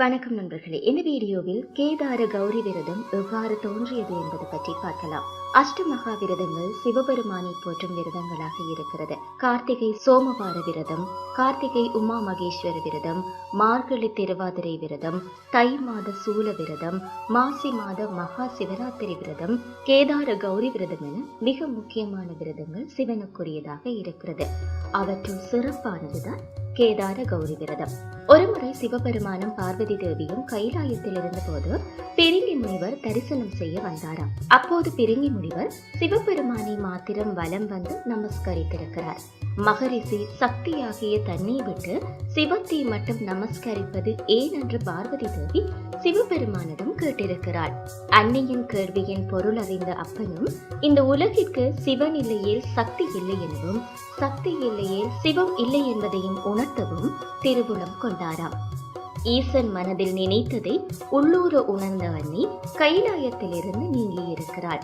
வணக்கம் நண்பர்களே. இந்த வீடியோவில் கேதார கௌரி விரதம் எவ்வாறு தோன்றியது என்பது பற்றி பார்க்கலாம். அஷ்டமகா விரதங்கள் சிவபெருமானை போற்றும் விரதங்களாக இருக்கிறது. கார்த்திகை சோமவார விரதம் கார்த்திகை உமா மகேஸ்வர விரதம் மார்கழி திருவாதிரை விரதம் தை மாத சூல விரதம் மாசி மாத மகா சிவராத்திரி விரதம் கேதார கௌரி விரதம் என மிக முக்கியமான விரதங்கள் சிவனுக்குரியதாக இருக்கிறது. அவற்றுள் சிறப்பானதுதான் கேதார கௌரி விரதம். ஒருமுறை சிவபெருமானும் பார்வதி தேவியும் கைலாயத்தில் இருந்தபோது பிரிங்கி முனிவர் தரிசனம் செய்ய வந்தாராம். அப்போது பிரிங்கி முனிவர் சிவபெருமானை மாத்திரம் வலம் வந்து நமஸ்கரித்திருக்கிறார். மகரிஷி சக்தியாகிய தன்னை விட்டு சிவத்தை மட்டும் நமஸ்கரிப்பது ஏன் என்று பார்வதி தேவி சிவபெருமானிடம் கேட்டிருக்கிறாள். அன்னையின் கேள்வியின் பொருள் அறிந்த அப்பனும் இந்த உலகிற்கு சிவன் இல்லையே சக்தி இல்லை எனவும் சக்தி இல்லையே சிவம் இல்லை என்பதையும் உணர்த்தவும் திருவுளம் வந்தாராம் ஈசன் மனதில் நினைத்ததை உள்ளூர உணர்ந்த அன்னி கைலாயத்திலிருந்து நீங்கி இருக்கிறாள்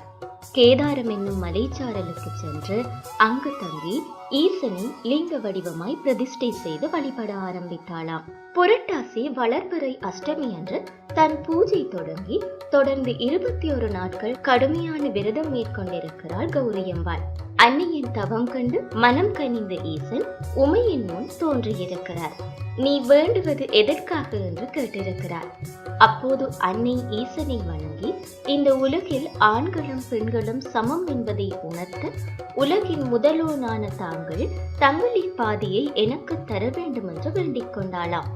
கேதாரம் என்னும் மலைச்சாரலுக்கு சென்று அங்கு தங்கி ஈசனை லிங்க வடிவமாய் பிரதிஷ்டை செய்து வழிபட ஆரம்பித்தாளாம். புரட்டாசி வளர்பிறை அஷ்டமி அன்று தன் பூஜை தொடங்கி தொடர்ந்து இருபத்தி ஒரு நாட்கள் கடுமையான விரதம் மேற்கொண்டிருக்கிறாள் கௌரியம்பாள் அன்னையின் தவம் கண்டு மனம் கனிந்த ஈசன் உமையின் முன் தோன்றியிருக்கிறார். நீ வேண்டுவது எதற்காக என்று கேட்டிருக்கிறார். அப்போது அன்னை ஈசனை வணங்கி இந்த உலகில் ஆண்களும் பெண்களும் சமம் என்பதை உணர்த்த உலகின் முதலோனான தாங்கள் தங்களின் பாதியை எனக்கு தர வேண்டும் என்று வேண்டிக் கொண்டாளாம்.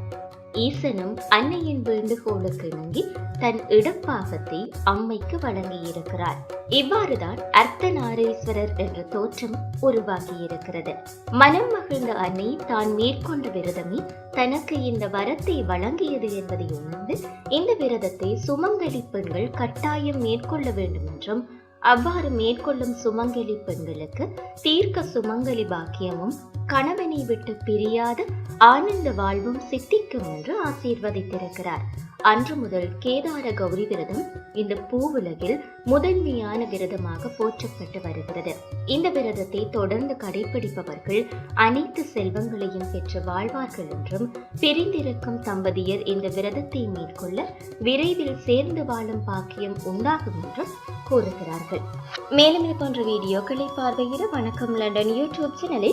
ஈசனும் அன்னையின் வேண்டுகோளுக்கு இணங்கி தன் இடப்பாகத்தை அம்மைக்கு வழங்கியிருக்கிறார். இவ்வாறுதான் அர்த்தநாரீஸ்வரர் என்ற தோற்றம் உருவாகியிருக்கிறது. மனம் மகிழ்ந்த அன்னை தான் மேற்கொண்ட விரதமே தனக்கு இந்த வரத்தை வழங்கியது என்பதை உணர்ந்து இந்த விரதத்தை சுமங்கலி பெண்கள் கட்டாயம் மேற்கொள்ள வேண்டும் என்றும் அவ்வாறு மேற்கொள்ளும் சுமங்கலி பெண்களுக்கு தீர்க்க சுமங்கலி பாக்கியமும் கணவனை விட்டு பிரியாத ஆனந்த வாழ்வும் சித்திக்கும் என்று ஆசீர்வதித்திருக்கிறார். அன்று முதல் கேதார கௌரி விரதம் இந்த பூவுலகில் முதன்மையான விரதமாக போற்றப்பட்டு வருகிறது. இந்த விரதத்தை தொடர்ந்து கடைபிடிப்பவர்கள் அனைத்து செல்வங்களையும் பெற்று வாழ்வார்கள் என்றும் பிரிந்திருக்கும் தம்பதியர் இந்த விரதத்தை மேற்கொள்ள விரைவில் சேர்ந்து வாழும் பாக்கியம் உண்டாகும் என்றும் கூறுகிறார்கள். மேலும் இது போன்ற வீடியோக்களை பார்வையிட வணக்கம். லண்டன் யூடியூப் சேனலை